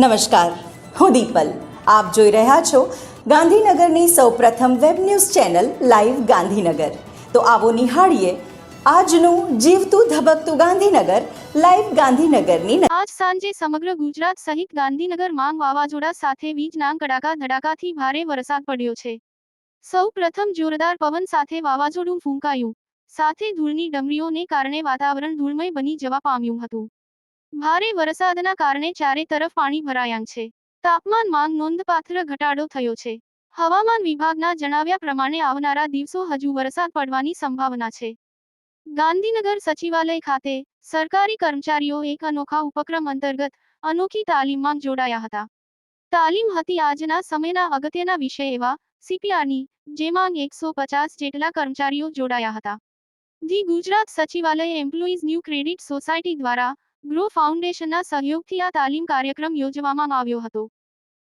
નમસ્કાર. હું દીપલ. આપ જોઈ રહ્યા છો ગાંધીનગરની સૌપ્રથમ web news channel live Gandhinagar. તો આવો નિહાળીએ આજનું જીવતું ધબકતું ગાંધીનગર, લાઈવ ગાંધીનગરની આજ સાંજે સમગ્ર ગુજરાત સહિત ગાંધીનગર માંગ વાવાઝોડા સાથે વીજના કડાકા ધડાકાથી ભારે વરસાદ પડ્યો છે. સૌ પ્રથમ જોરદાર પવન સાથે વાવાઝોડું ફૂંકાયું. સાથે ધૂળની ડમરીઓને કારણે વાતાવરણ ધૂળમય બની જવા પામ્યું હતું. ભારે વરસાદના કારણે ચારે તરફ પાણી ભરાયાં છે. તાપમાનમાં નોંધપાત્ર ઘટાડો થયો છે. હવામાન વિભાગના જણાવ્યા પ્રમાણે આવનારા દિવસો હજુ વરસાદ પડવાની સંભાવના છે. ગાંધીનગર સચિવાલય ખાતે સરકારી કર્મચારીઓ એક અનોખા ઉપક્રમ અંતર્ગત અનોખી તાલીમમાં જોડાયા હતા. તાલીમ હતી આજના સમયના અગત્યના વિષય એવા સીપીઆરની, જેમાં એકસો પચાસ જેટલા કર્મચારીઓ જોડાયા હતા. The Gujarat Sachivalaya employees new credit society દ્વારા ગ્રો ફાઉન્ડેશનના સહયોગથી આ તાલીમ કાર્યક્રમ યોજવામાં આવ્યો હતો.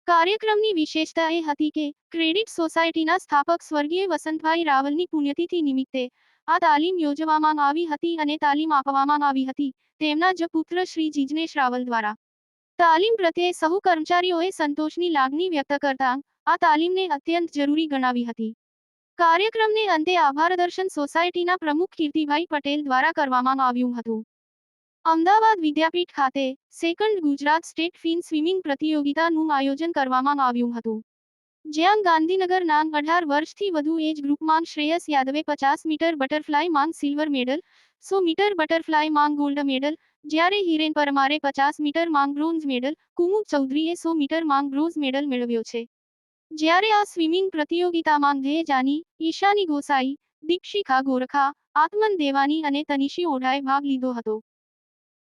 કાર્યક્રમની વિશેષતા એ હતી કે, ક્રેડિટ સોસાયટીના સ્થાપક સ્વર્ગીય વસંતભાઈ રાવલની પુણ્યતિથિ નિમિત્તે આ તાલીમ યોજવામાં આવી હતી અને તાલીમ આપવામાં આવી હતી, તેમના જ પુત્ર શ્રી જીજનેશ રાવલ દ્વારા. તાલીમ પ્રત્યે સહુ કર્મચારીઓએ સંતોષની લાગણી વ્યક્ત કરતા, આ તાલીમને અત્યંત જરૂરી ગણાવી હતી. કાર્યક્રમને અંતે આભાર દર્શન સોસાયટીના પ્રમુખ કીર્તિભાઈ પટેલ દ્વારા કરવામાં આવ્યું હતું. અમદાવાદ વિદ્યાપીઠ ખાતે second Gujarat state fin swimming પ્રતિયોગિતાનું આયોજન કરવામાં આવ્યું હતું. જ્યાં ગાંધીનગરના અઢાર વર્ષથી વધુ એજ ગ્રુપમાં શ્રેયસ યાદવે પચાસ મીટર બટરફ્લાય માંગ સિલ્વર મેડલ, સો મીટર બટરફ્લાય માંગ ગોલ્ડ મેડલ, જ્યારે હિરેન પરમારે પચાસ મીટર માંગ બ્રોન્ઝ મેડલ કુમુદ ચૌધરીએ સો મીટર માંગ બ્રોન્ઝ મેડલ મેળવ્યો છે. જ્યારે આ સ્વિમિંગ પ્રતિયોગિતામાં ધ્યેય જાની ઈશાની ગોસાઈ દીક્ષિકા ગોરખા, આત્મન દેવાની અને તનિષી ઓઢાએ ભાગ લીધો હતો.